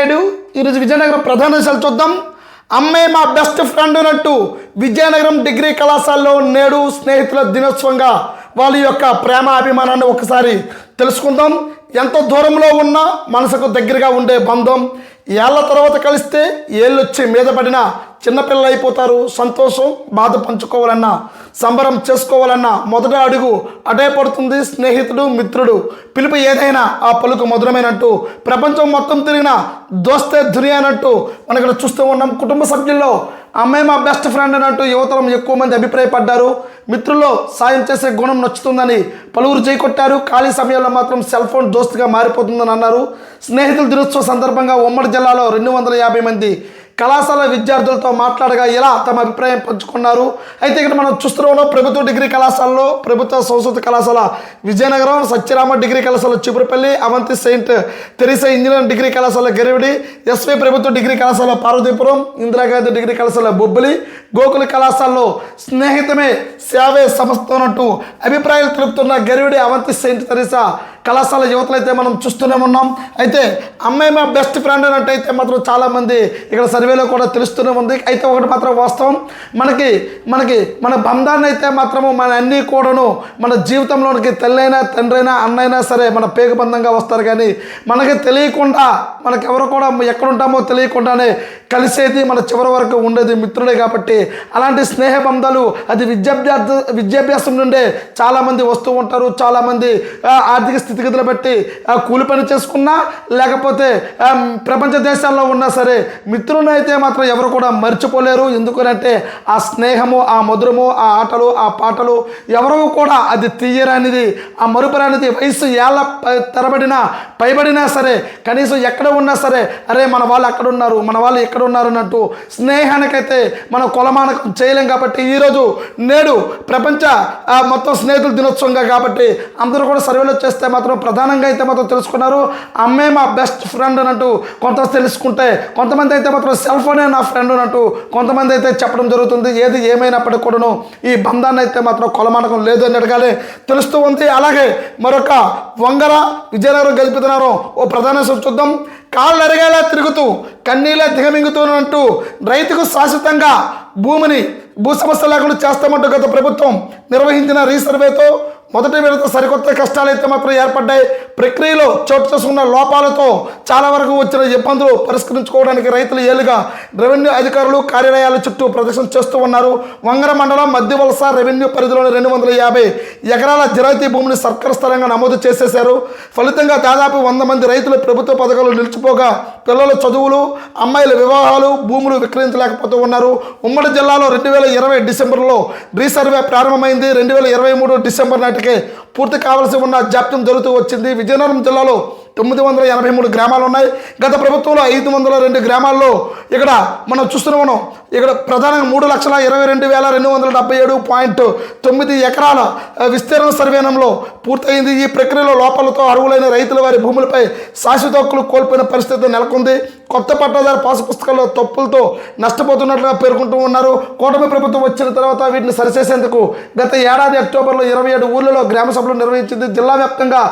నాయుడు. ఈరోజు విజయనగరం ప్రధాన దశలు చూద్దాం. అమ్మే మా బెస్ట్ ఫ్రెండ్ అన్నట్టు విజయనగరం డిగ్రీ కళాశాలలో నేడు స్నేహితుల దినోత్సవంగా వాళ్ళ యొక్క ప్రేమ అభిమానాన్ని ఒకసారి తెలుసుకుందాం. ఎంత దూరంలో ఉన్నా మనసుకు దగ్గరగా ఉండే బంధం. ఏళ్ళ తర్వాత కలిస్తే ఏళ్ళొచ్చి మీద పడిన చిన్నపిల్లలు అయిపోతారు సంతోషం బాధ పంచుకోవాలన్నా సంబరం చేసుకోవాలన్నా మొదట అడుగు అటే పడుతుంది స్నేహితుడు మిత్రుడు. పిలుపు ఏదైనా ఆ పలుకు మధురమైనట్టు ప్రపంచం మొత్తం తిరిగిన దోస్తే దునియానట్టు మనం ఇక్కడ చూస్తూ ఉన్నాం కుటుంబ సభ్యుల్లో. అమ్మాయి మా బెస్ట్ ఫ్రెండ్ అన్నట్టు యువతరం ఎక్కువ మంది అభిప్రాయపడ్డారు. మిత్రుల్లో సాయం చేసే గుణం నచ్చుతుందని పలువురు చేకొట్టారు. ఖాళీ సమయంలో మాత్రం సెల్ ఫోన్ దోస్తుగా మారిపోతుందని అన్నారు. స్నేహితుల దినోత్సవ సందర్భంగా ఉమ్మడి జిల్లాలో రెండు వందల యాభై మంది కళాశాల విద్యార్థులతో మాట్లాడగా ఇలా తమ అభిప్రాయం పంచుకున్నారు. అయితే ఇక్కడ మనం చూస్తున్నాం ప్రభుత్వ డిగ్రీ కళాశాలలో ప్రభుత్వ సంస్కృత కళాశాల విజయనగరం సత్యరామ డిగ్రీ కళాశాల Chipurupalli Avanti saint Teresa engineering degree కళాశాల గరివిడి ఎస్వి ప్రభుత్వ డిగ్రీ కళాశాల పార్వతీపురం ఇందిరాగాంధీ డిగ్రీ కళాశాల బొబ్బిలి గోకుల కళాశాలలో స్నేహితమే సేవే సంస్థ సంస్థనట్టు అభిప్రాయాలు తెలుపుతున్న గరివిడి అవంతి సెయింట్ తెరిసా కళాశాల యువతలు అయితే మనం చూస్తూనే ఉన్నాం. అయితే అమ్మాయి మా బెస్ట్ ఫ్రెండ్ అన్నట్టయితే మాత్రం చాలామంది ఇక్కడ సర్వేలో కూడా తెలుస్తూనే ఉంది. అయితే ఒకటి మాత్రం వాస్తవం. మనకి మనకి మన బంధాన్ని అయితే మాత్రము మన అన్నీ కూడాను మన జీవితంలోనికి తల్లైనా తండ్రైనా అన్నైనా సరే మన పేగు బంధంగా వస్తారు. కానీ మనకి తెలియకుండా మనకెవరు కూడా ఎక్కడుంటామో తెలియకుండానే కలిసేది మన చివరి వరకు ఉండేది మిత్రుడే కాబట్టి అలాంటి స్నేహ బంధాలు అది విద్యాభ్యాస విద్యాభ్యాసం నుండే చాలామంది వస్తూ ఉంటారు చాలామంది ఆర్థిక స్థితిగతులు బట్టి కూలి పని చేసుకున్నా లేకపోతే ప్రపంచ దేశాల్లో ఉన్నా సరే మిత్రులను అయితే మాత్రం ఎవరు కూడా మర్చిపోలేరు. ఎందుకంటే ఆ స్నేహము ఆ మధురము ఆ ఆటలు ఆ పాటలు ఎవరూ కూడా అది తీయరానిది ఆ మరుపురానిది వయసు ఏళ్ళ ప- తరబడినా పైబడినా సరే కనీసం ఎక్కడ ఉన్నా సరే అరే మన వాళ్ళు అక్కడ ఉన్నారు మన వాళ్ళు ఎక్కడ ఉన్నారన్నట్టు స్నేహానికైతే మనం కొలమానకం చేయలేం కాబట్టి ఈరోజు నేడు ప్రపంచ ఆ, మొత్తం స్నేహితుల దినోత్సవంగా కాబట్టి అందరూ కూడా సర్వేలో చేస్తే మాత్రం ప్రధానంగా అయితే మాత్రం తెలుసుకున్నారు. అమ్మే మా బెస్ట్ ఫ్రెండ్ అన్నట్టు కొంత తెలుసుకుంటే కొంతమంది అయితే మాత్రం సెల్ ఫోనే నా ఫ్రెండ్ అన్నట్టు కొంతమంది అయితే చెప్పడం జరుగుతుంది. ఏది ఏమైనప్పటికీ కూడాను ఈ బంధాన్ని అయితే మాత్రం కొలమానకం లేదు అన్నట్టుగానే తెలుస్తూ ఉంది. అలాగే మరొక వంగర విజయనగరం గెలుపుతున్నారు ఓ ప్రధాన చూద్దాం. కాళ్ళు ఎరగేలా తిరుగుతూ కన్నీలా దిగమింగుతున్నట్టు రైతుకు శాశ్వతంగా భూమిని భూ సమస్య లేకుండా చేస్తామంటూ గత ప్రభుత్వం నిర్వహించిన రీసర్వేతో మొదటి విడత సరికొత్త కష్టాలు అయితే మాత్రం ఏర్పడ్డాయి. ప్రక్రియలో చోటు చేసుకున్న లోపాలతో చాలా వరకు వచ్చిన ఇబ్బందులు పరిష్కరించుకోవడానికి రైతులు ఏలుగా రెవెన్యూ అధికారులు కార్యాలయాల చుట్టూ ప్రదర్శన చేస్తూ ఉన్నారు. వంగర మండలం మధ్య వలస రెవెన్యూ పరిధిలోని రెండు వందల యాభై ఎకరాల జిరాయితీ భూమిని సర్కారు స్థలంగా నమోదు చేసేశారు. ఫలితంగా దాదాపు వంద మంది రైతులు ప్రభుత్వ పథకాలు నిలిచిపోగా పిల్లల చదువులు అమ్మాయిల వివాహాలు భూములు విక్రయించలేకపోతూ ఉన్నారు. ఉమ్మడి జిల్లాలో రెండు వేల ఇరవై డిసెంబర్లో రీసర్వే ప్రారంభమైంది. రెండు వేల ఇరవై మూడు డిసెంబర్ నాటి ఇప్పటికే పూర్తి కావాల్సి ఉన్న జాప్యం జరుగుతూ వచ్చింది. విజయనగరం జిల్లాలో తొమ్మిది వందల ఎనభై మూడు గ్రామాలు ఉన్నాయి గత ప్రభుత్వంలో ఐదు వందల రెండు గ్రామాల్లో ఇక్కడ మనం చూస్తున్నాము ఇక్కడ ప్రధానంగా మూడు లక్షల ఇరవై రెండు వేల రెండు వందల డెబ్బై ఏడు పాయింట్ తొమ్మిది ఎకరాల విస్తీర్ణ సర్వేనంలో పూర్తయింది. ఈ ప్రక్రియలో లోపాలతో అరువులైన రైతుల వారి భూములపై శాశ్వత హక్కులు కోల్పోయిన పరిస్థితి నెలకొంది. కొత్త పట్టాదారు పాసు పుస్తకాల్లో తప్పులతో నష్టపోతున్నట్లుగా పేర్కొంటూ ఉన్నారు. కూటమి ప్రభుత్వం వచ్చిన తర్వాత వీటిని సరిచేసేందుకు గత ఏడాది అక్టోబర్లో ఇరవై ఏడు ఊర్లలో గ్రామ సభలు నిర్వహించింది. జిల్లా వ్యాప్తంగా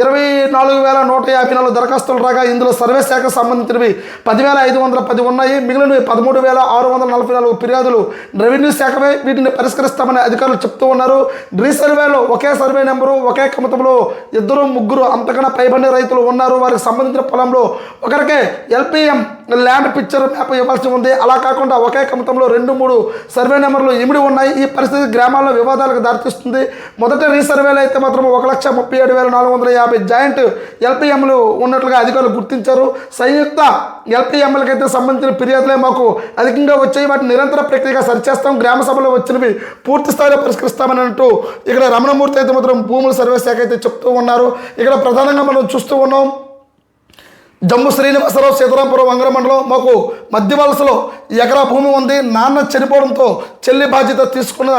ఇరవై నాలుగు వేల నూట యాభై నాలుగు దరఖాస్తులు రాగా ఇందులో సర్వే శాఖకు సంబంధించినవి పదివేల ఐదు వందల పది ఉన్నాయి. మిగిలినవి పదమూడు వేల ఆరు వందల నలభై నాలుగు ఫిర్యాదులు రెవెన్యూ శాఖమే వీటిని పరిష్కరిస్తామని అధికారులు చెప్తూ ఉన్నారు. రీసర్వేలో ఒకే సర్వే నెంబరు ఒకే కమతంలో ఇద్దరు ముగ్గురు అంతకన్నా పైబడిన రైతులు ఉన్నారు. వారికి సంబంధించిన పొలంలో ఒకరికే ఎల్పిఎం ల్యాండ్ పిక్చర్ మ్యాప్ ఇవ్వాల్సి ఉంది. అలా కాకుండా ఒకే కమతంలో రెండు మూడు సర్వే నెంబర్లు ఇమిడి ఉన్నాయి. ఈ పరిస్థితి గ్రామాల్లో వివాదాలకు దారితీస్తుంది. మొదట రీసర్వేలో అయితే మాత్రం ఒక లక్ష ముప్పై ఏడు వేల నాలుగు వందల యాభై జాయింట్ ఎల్పిఎంలు ఉన్నట్లుగా అధికారులు గుర్తించారు. సంయుక్త ఎల్పిఎంలకైతే సంబంధించిన ఫిర్యాదులే మాకు అధికంగా వచ్చాయి. వాటిని నిరంతర ప్రక్రియగా సరిచేస్తాం. గ్రామ సభలో వచ్చినవి పూర్తి స్థాయిలో పరిష్కరిస్తామని అంటూ ఇక్కడ రమణమూర్తి అయితే మాత్రం భూముల సర్వే శాఖ అయితే చెప్తూ ఉన్నారు. ఇక్కడ ప్రధానంగా మనం చూస్తూ ఉన్నాం. జమ్ము శ్రీనివాసరావు సీతారాంపురం వంగర మండలం మాకు మధ్య వలసలో ఎకరా భూమి ఉంది. నాన్న చనిపోవడంతో చెల్లి బాధ్యత తీసుకున్న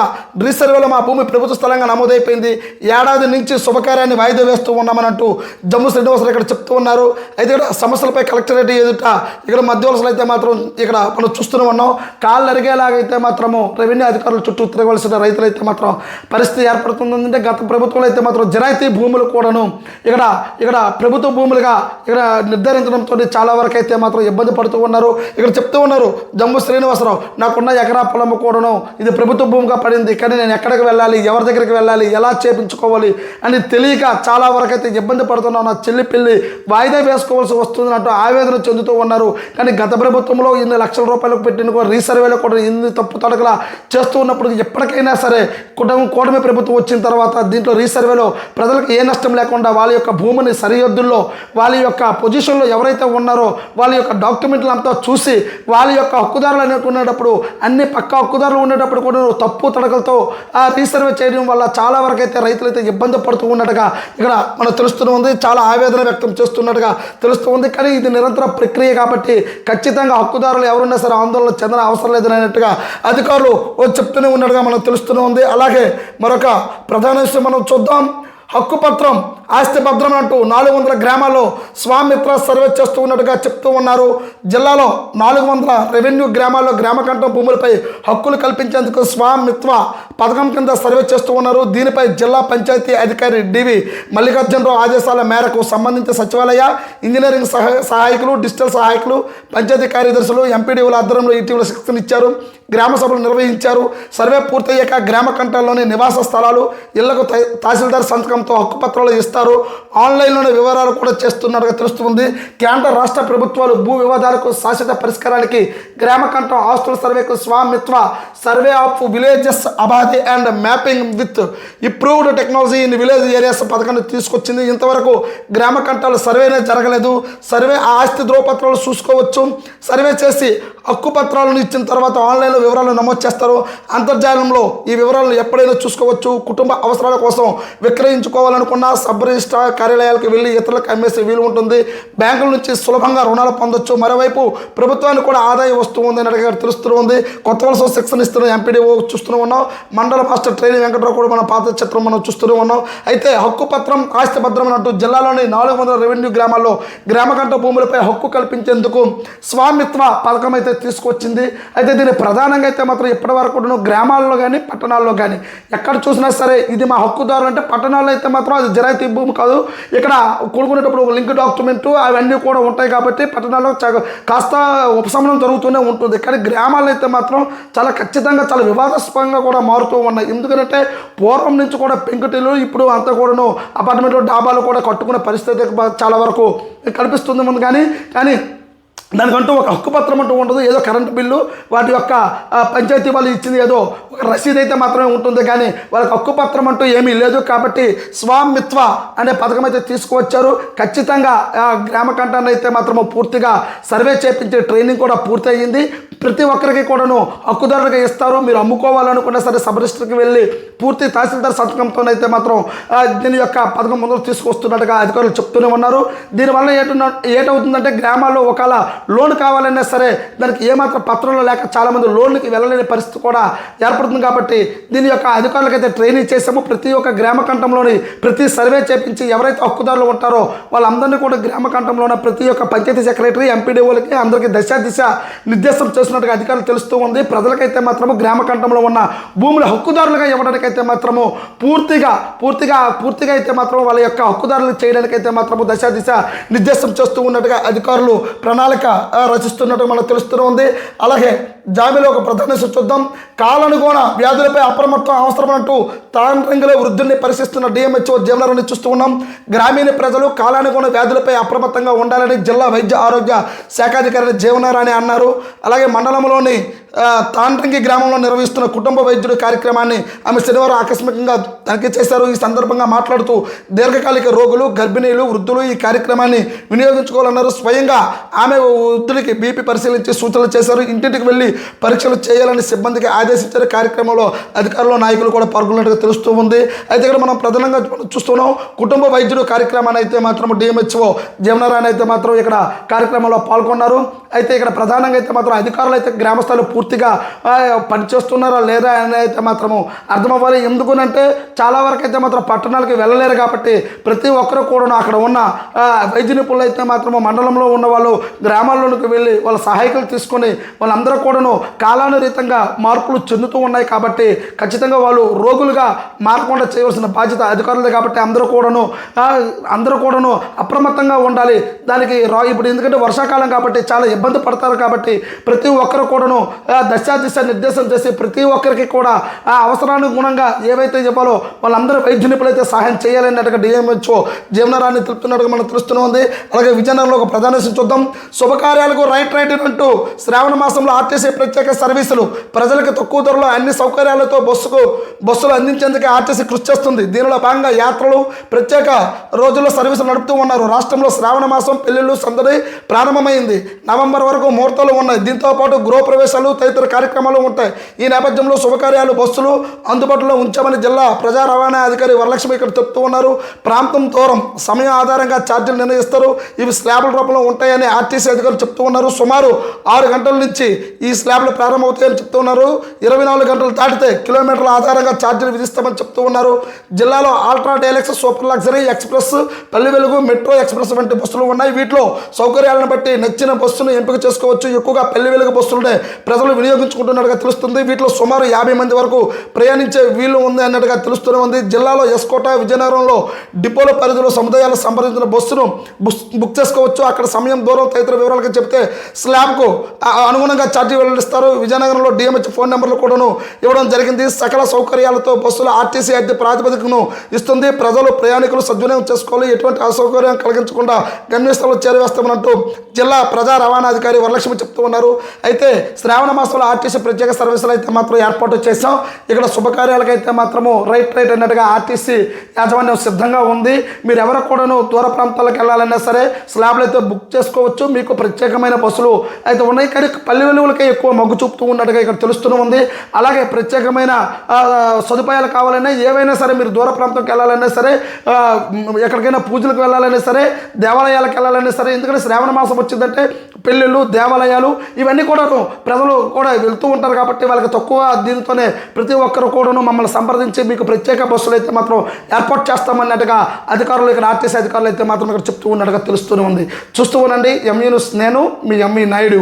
రీసర్వేలో మా భూమి ప్రభుత్వ స్థలంగా నమోదైపోయింది. ఏడాది నుంచి శుభకార్యాన్ని వాయిదా వేస్తూ ఉన్నామనంటూ జమ్ము శ్రీనివాసరావు ఇక్కడ చెప్తూ ఉన్నారు. అయితే ఇక్కడ సమస్యలపై కలెక్టరేట్ ఎదుట ఇక్కడ మధ్యవలసలు అయితే మాత్రం ఇక్కడ మనం చూస్తూనే ఉన్నాం. కాళ్ళు అరిగేలాగైతే మాత్రము రెవెన్యూ అధికారులు చుట్టూ తిరగవలసిన రైతులైతే మాత్రం పరిస్థితి ఏర్పడుతుందంటే గత ప్రభుత్వంలో అయితే మాత్రం జరాయితీ భూములు కూడాను ఇక్కడ ఇక్కడ ప్రభుత్వ భూములుగా ఇక్కడ నిర్ధారించడంతో చాలా వరకు అయితే మాత్రం ఇబ్బంది పడుతూ ఉన్నారు. ఇక్కడ చెప్తూ ఉన్నారు జమ్ము శ్రీనివాసరావు నాకున్న ఎకరా పొలం కూడాను ఇది ప్రభుత్వ భూమిగా పడింది కానీ నేను ఎక్కడికి వెళ్ళాలి ఎవరి దగ్గరికి వెళ్ళాలి ఎలా చేపించుకోవాలి అని తెలియక చాలా వరకైతే ఇబ్బంది పడుతున్నాను నా చెల్లి పిల్లి. వాయిదా వేసుకోవాల్సి వస్తుంది అంటూ ఆవేదన చెందుతూ ఉన్నారు. కానీ గత ప్రభుత్వంలో ఇన్ని లక్షల రూపాయలకు పెట్టిన కూడా రీసర్వేలో కూడా ఇన్ని తప్పు తడకలా చేస్తూ ఉన్నప్పుడు ఎప్పటికైనా సరే కుటుంబం కూటమి ప్రభుత్వం వచ్చిన తర్వాత దీంట్లో రీసర్వేలో ప్రజలకు ఏ నష్టం లేకుండా వాళ్ళ యొక్క భూమిని సరిహద్దుల్లో వాళ్ళ యొక్క పొజిషన్లో ఎవరైతే ఉన్నారో వాళ్ళ యొక్క డాక్యుమెంట్లు అంతా చూసి వాళ్ళ యొక్క హక్కుదారులు అనేటువంటి ఉండేటప్పుడు అన్ని పక్క హక్కుదారులు ఉండేటప్పుడు కూడా తప్పు తడకలతో ఆ రీసర్వే చేయడం వల్ల చాలా వరకు అయితే రైతులు అయితే ఇబ్బంది పడుతూ ఉన్నట్టుగా ఇక్కడ మనకు తెలుస్తూ ఉంది. చాలా ఆవేదన వ్యక్తం చేస్తున్నట్టుగా తెలుస్తూ ఉంది. కానీ ఇది నిరంతర ప్రక్రియ కాబట్టి ఖచ్చితంగా హక్కుదారులు ఎవరున్నా సరే ఆందోళన చెందన అవసరం లేదనేట్టుగా అధికారులు ఓ చెప్తూనే ఉన్నట్టుగా మనకు తెలుస్తూనే ఉంది. అలాగే మరొక ప్రధాన విషయం మనం చూద్దాం. హక్కుపత్రం ఆస్తి భద్రం అంటూ నాలుగు వందల గ్రామాల్లో స్వామిత్ర సర్వే చేస్తూ ఉన్నట్టుగా చెప్తూ ఉన్నారు. జిల్లాలో నాలుగు వందల రెవెన్యూ గ్రామాల్లో గ్రామ కంఠం భూములపై హక్కులు కల్పించేందుకు స్వామిత్వ పథకం కింద సర్వే చేస్తూ ఉన్నారు. దీనిపై జిల్లా పంచాయతీ అధికారి డివి మల్లికార్జునరావు ఆదేశాల మేరకు సంబంధించిన సచివాలయ ఇంజనీరింగ్ సహాయకులు డిజిటల్ సహాయకులు పంచాయతీ కార్యదర్శులు ఎంపీడీఓల ఆధ్వర్యంలో ఇటీవల శిక్షణ ఇచ్చారు గ్రామ సభలు నిర్వహించారు. సర్వే పూర్తయ్యాక గ్రామ కంఠంలోని నివాస స్థలాలు ఇళ్ళకు తహసీల్దార్ సంతకంతో హక్కుపత్రాలు ఇస్తారు. ఆన్లైన్లోనే వివరాలు కూడా చేస్తున్నట్టుగా తెలుస్తుంది. కేంద్ర రాష్ట్ర ప్రభుత్వాలు భూ వివాదాలకు శాశ్వత పరిష్కారానికి గ్రామ కంఠం ఆస్తుల సర్వేకు Swamitva survey of villages Abadi and mapping with improved technology in village areas పథకాన్ని తీసుకొచ్చింది. ఇంతవరకు గ్రామ కంఠాలు సర్వేనే జరగలేదు. సర్వే ఆస్తి ధ్రువపత్రాలు చూసుకోవచ్చు. సర్వే చేసి హక్కు పత్రాలను ఇచ్చిన తర్వాత ఆన్లైన్లో వివరాలు నమోదు చేస్తారు అంతర్జాలంలో ఈ వివరాలను ఎప్పుడైనా చూసుకోవచ్చు. కుటుంబ అవసరాల కోసం విక్రయించుకోవాలనుకున్న సబ్ రిజిస్ట్రార్ కార్యాలయాలకు వెళ్ళి ఇతరులకు అమ్మేసే వీలు ఉంటుంది. బ్యాంకుల నుంచి సులభంగా రుణాలు పొందొచ్చు. మరోవైపు ప్రభుత్వానికి కూడా ఆదాయం వస్తూ ఉంది అడిగారు. తెలుస్తూ ఉంది. కొత్త వలస శిక్షణ ఇస్తున్న ఎంపీడీఓ చూస్తూనే ఉన్నాం. మండల మాస్టర్ ట్రైనింగ్ వెంకటరావు కూడా మన పాత చిత్రం మనం చూస్తూనే ఉన్నాం. అయితే హక్కు పత్రం ఆస్తి భద్రం అంటూ జిల్లాలోని నాలుగు వందల రెవెన్యూ గ్రామాల్లో గ్రామకంఠ భూములపై హక్కు కల్పించేందుకు స్వామిత్వ పథకం అయితే తీసుకొచ్చింది. అయితే దీన్ని ప్రధానంగా అయితే మాత్రం ఇప్పటి వరకు గ్రామాల్లో కానీ పట్టణాల్లో కానీ ఎక్కడ చూసినా సరే ఇది మా హక్కుదారు అంటే పట్టణాల్లో అయితే మాత్రం అది జరాయితీ భూమి కాదు. ఇక్కడ కొనుక్కునేటప్పుడు ఒక లింక్ డాక్యుమెంట్ అవన్నీ కూడా ఉంటాయి కాబట్టి పట్టణాల్లో చ- కాస్త ఉపశమనం జరుగుతూనే ఉంటుంది. కానీ గ్రామాల్లో అయితే మాత్రం చాలా ఖచ్చితంగా చాలా వివాదాస్పదంగా కూడా మారుతూ ఉన్నాయి. ఎందుకంటే పూర్వం నుంచి కూడా పెంకుటిల్లు ఇప్పుడు అంతా కూడాను అపార్ట్మెంట్లో డాబాలు కూడా కట్టుకునే పరిస్థితి చాలా వరకు కనిపిస్తుంది ముందు కానీ కానీ దానికంటూ ఒక హక్కు పత్రం అంటూ ఉండదు. ఏదో కరెంటు బిల్లు వాటి యొక్క పంచాయతీ వాళ్ళు ఇచ్చింది ఏదో ఒక రసీదు అయితే మాత్రమే ఉంటుంది కానీ వాళ్ళకి హక్కు పత్రం అంటూ ఏమీ లేదు కాబట్టి స్వామిత్వ అనే పథకం అయితే తీసుకువచ్చారు. ఖచ్చితంగా ఆ, గ్రామ కంటాన్ని అయితే మాత్రము పూర్తిగా సర్వే చేపించే ట్రైనింగ్ కూడా పూర్తి అయ్యింది ప్రతి ఒక్కరికి కూడాను హక్కుదారులుగా ఇస్తారు. మీరు అమ్ముకోవాలనుకున్నా సరే సబ్ రిజిస్టర్కి వెళ్ళి పూర్తి తహసీల్దార్ సంతకంతోనైతే మాత్రం దీని యొక్క పథకం ముందుకు తీసుకొస్తున్నట్టుగా అధికారులు చెప్తూనే ఉన్నారు. దీనివల్ల ఏటున్న ఏటవుతుందంటే గ్రామాల్లో ఒకవేళ లోన్ కావాలన్నా సరే దానికి ఏమాత్రం పత్రంలో లేక చాలామంది లోన్కి వెళ్ళలేని పరిస్థితి కూడా ఏర్పడుతుంది కాబట్టి దీని యొక్క అధికారులకైతే ట్రైనింగ్ చేసాము ప్రతి ఒక్క గ్రామకంఠంలోని ప్రతి సర్వే చేపించి ఎవరైతే హక్కుదారులు ఉంటారో వాళ్ళందరినీ కూడా గ్రామకంఠంలోనే ప్రతి ఒక్క పంచాయతీ సెక్రటరీ ఎంపీడీఓలకి అందరికీ దశ దిశ నిర్దేశం చేస్తున్నట్టుగా అధికారులు తెలుస్తూ ఉంది. ప్రజలకైతే మాత్రము గ్రామ కంఠంలో ఉన్న భూముల హక్కుదారులుగా ఇవ్వడానికైతే మాత్రము పూర్తిగా పూర్తిగా పూర్తిగా అయితే మాత్రం వాళ్ళ యొక్క హక్కుదారులు చేయడానికైతే మాత్రము దశ దిశ నిర్దేశం చేస్తూ ఉన్నట్టుగా అధికారులు ప్రణాళిక రచిస్తున్నట్టు మనకు తెలుస్తూ ఉంది. అలాగే జాబిలో ఒక ప్రధాన చూద్దాం. కాలనుగుణ వ్యాధులపై అప్రమత్తం అవసరమంటూ తాండ్రంగిలో వృద్ధుల్ని పరిశీలిస్తున్న డిఎంహెచ్ఓ జీవనాన్ని చూస్తూ ఉన్నాం. గ్రామీణ ప్రజలు కాలానుగుణ వ్యాధులపై అప్రమత్తంగా ఉండాలని జిల్లా వైద్య ఆరోగ్య శాఖాధికారి జీవనారాణి అన్నారు. అలాగే మండలంలోని ఆ, తాండ్రంగి గ్రామంలో నిర్వహిస్తున్న కుటుంబ వైద్యుడు కార్యక్రమాన్ని ఆమె శనివారం ఆకస్మికంగా తనిఖీ చేశారు. ఈ సందర్భంగా మాట్లాడుతూ దీర్ఘకాలిక రోగులు గర్భిణీలు వృద్ధులు ఈ కార్యక్రమాన్ని వినియోగించుకోవాలన్నారు. స్వయంగా ఆమె వృద్ధుడికి బీపీ పరిశీలించి సూచనలు చేశారు. ఇంటింటికి వెళ్ళి పరీక్షలు చేయాలని సిబ్బందికి ఆదేశించారు కార్యక్రమంలో అధికారులు నాయకులు కూడా పాల్గొన్నట్టుగా తెలుస్తూ ఉంది. అయితే ఇక్కడ మనం ప్రధానంగా చూస్తున్నాం కుటుంబ వైద్యుడు కార్యక్రమాన్ని అయితే మాత్రం డిఎంహెచ్ఓ జీవనారాయణ అయితే మాత్రం ఇక్కడ కార్యక్రమంలో పాల్గొన్నారు. అయితే ఇక్కడ ప్రధానంగా అయితే మాత్రం అధికారులు అయితే గ్రామస్థాయిలో పూర్తిగా పనిచేస్తున్నారా లేదా అని అయితే మాత్రము అర్థమవ్వాలి. ఎందుకునంటే చాలా వరకు అయితే మాత్రం పట్టణాలకి వెళ్ళలేరు కాబట్టి ప్రతి ఒక్కరు కూడా అక్కడ ఉన్న వైద్య నిపుణులు అయితే మాత్రము మండలంలో ఉన్న వాళ్ళు గ్రామాల్లోకి వెళ్ళి వాళ్ళ సహాయకులు తీసుకొని వాళ్ళందరూ కూడా కూడాను కాలానురీతంగా మార్పులు చెందుతూ ఉన్నాయి కాబట్టి ఖచ్చితంగా వాళ్ళు రోగులుగా మారకుండా చేయవలసిన బాధ్యత అధికారులదే కాబట్టి అందరూ కూడాను అందరూ కూడాను అప్రమత్తంగా ఉండాలి. దానికి రా ఇప్పుడు ఎందుకంటే వర్షాకాలం కాబట్టి చాలా ఇబ్బంది పడతారు కాబట్టి ప్రతి ఒక్కరు కూడాను ఆ, దశ దిశ నిర్దేశం చేసి ప్రతి ఒక్కరికి కూడా ఆ అవసరానుగుణంగా ఏవైతే చెప్పాలో వాళ్ళందరూ వైద్య నిపుణులైతే సహాయం చేయాలన్నట్టుగా డిఎంహెచ్ఓ జీవనరాన్ని తెలుపుతున్నట్టుగా మనం తెలుస్తూనే ఉంది. అలాగే విజయనగరంలో ఒక ప్రధాన చూద్దాం. శుభకార్యాలకు రైట్ రైట్ అంటూ శ్రావణ మాసంలో ఆర్టీసీ ప్రత్యేక సర్వీసులు. ప్రజలకు తక్కువ ధరలో అన్ని సౌకర్యాలతో బస్సుకు బస్సులు అందించేందుకు ఆర్టీసీ కృషి చేస్తుంది. దీనిలో భాగంగా యాత్రలు ప్రత్యేక రోజుల్లో సర్వీసులు నడుపుతూ ఉన్నారు. రాష్ట్రంలో శ్రావణ మాసం పెళ్ళిళ్ళు సందడి ప్రారంభమైంది. నవంబర్ వరకు ముహూర్తాలు ఉన్నాయి. దీంతో పాటు గృహప్రవేశాలు తదితర కార్యక్రమాలు ఉంటాయి. ఈ నేపథ్యంలో శుభకార్యాలు బస్సులు అందుబాటులో ఉంచామని జిల్లా ప్రజా రవాణా అధికారి వరలక్ష్మి ఇక్కడ చెప్తూ ఉన్నారు. ప్రాంతం దూరం సమయం ఆధారంగా ఛార్జీలు నిర్ణయిస్తారు. ఇవి స్లాబుల రూపంలో ఉంటాయని ఆర్టీసీ అధికారులు చెప్తూ ఉన్నారు. సుమారు ఆరు గంటల నుంచి ఈ స్లాబ్లు ప్రారంభమవుతాయని చెప్తూ ఉన్నారు. ఇరవై నాలుగు గంటలు దాటితే కిలోమీటర్ల ఆధారంగా ఛార్జీలు విధిస్తామని చెప్తూ ఉన్నారు. జిల్లాలో ultra deluxe super luxury express Palle Velugu metro express వంటి బస్సులు ఉన్నాయి. వీటిలో సౌకర్యాలను బట్టి నచ్చిన బస్సును ఎంపిక చేసుకోవచ్చు. ఎక్కువగా పల్లె వెలుగు బస్సులనే ప్రజలు వినియోగించుకుంటున్నట్టుగా తెలుస్తుంది. వీటిలో సుమారు యాభై మంది వరకు ప్రయాణించే వీలు ఉంది అన్నట్టుగా తెలుస్తూనే ఉంది. జిల్లాలో ఎస్కోట విజయనగరంలో డిపోల పరిధిలో సముదాయాలు సంప్రదించిన బస్సును బుక్ బుక్ చేసుకోవచ్చు. అక్కడ సమయం దూరం తదితర వివరాలకు చెప్తే స్లాబ్కు అనుగుణంగా ఛార్జీ వెల్లడిస్తారు విజయనగరంలో డిఎంహెచ్ ఫోన్ నెంబర్లు కూడాను ఇవ్వడం జరిగింది. సకల సౌకర్యాలతో బస్సులు ఆర్టీసీ అద్దె ప్రాతిపదికను ఇస్తుంది. ప్రజలు ప్రయాణికులు సద్వినియోగం చేసుకోవాలి. ఎటువంటి అసౌకర్యం కలిగించకుండా గమ్యస్థలంలో చేరవేస్తామన్నట్టు జిల్లా ప్రజా రవాణా అధికారి వరలక్ష్మి చెప్తూ ఉన్నారు. అయితే శ్రావణ మాసంలో ఆర్టీసీ ప్రత్యేక సర్వీసులు అయితే మాత్రం ఏర్పాటు చేశాం. ఇక్కడ శుభకార్యాలకైతే మాత్రము రైట్ రైట్ అన్నట్టుగా ఆర్టీసీ యాజమాన్యం సిద్ధంగా ఉంది. మీరు ఎవరు కూడాను దూర ప్రాంతాలకు వెళ్ళాలన్నా సరే స్లాబ్లు అయితే బుక్ చేసుకోవచ్చు. మీకు ప్రత్యేకమైన బస్సులు అయితే ఉన్నాయి. కానీ పల్లె వెలుగులకే ఎక్కువ మొగ్గు చూపుతూ ఉన్నట్టుగా ఇక్కడ తెలుస్తూనే ఉంది. అలాగే ప్రత్యేకమైన సదుపాయాలు కావాలన్నా ఏవైనా సరే మీరు దూర ప్రాంతంకి వెళ్ళాలన్నా సరే ఎక్కడికైనా పూజలకు వెళ్ళాలన్నా సరే దేవాలయాలకు వెళ్ళాలన్నా సరే ఎందుకంటే శ్రావణ మాసం వచ్చిందంటే పెళ్ళిళ్ళు దేవాలయాలు ఇవన్నీ కూడాను ప్రజలు కూడా వెళ్తూ ఉంటారు కాబట్టి వాళ్ళకి తక్కువ దీనితోనే ప్రతి ఒక్కరు కూడాను మమ్మల్ని సంప్రదించి మీకు ప్రత్యేక బస్సులు అయితే మాత్రం ఏర్పాటు చేస్తామన్నట్టుగా అధికారులు ఇక్కడ ఆర్టీసీ అధికారులు అయితే మాత్రం ఇక్కడ చెప్తూ ఉన్నట్టుగా తెలుస్తూనే ఉంది. చూస్తూ ఉండండి. ఎంఈ నేను మీ ఎంఈ నాయుడు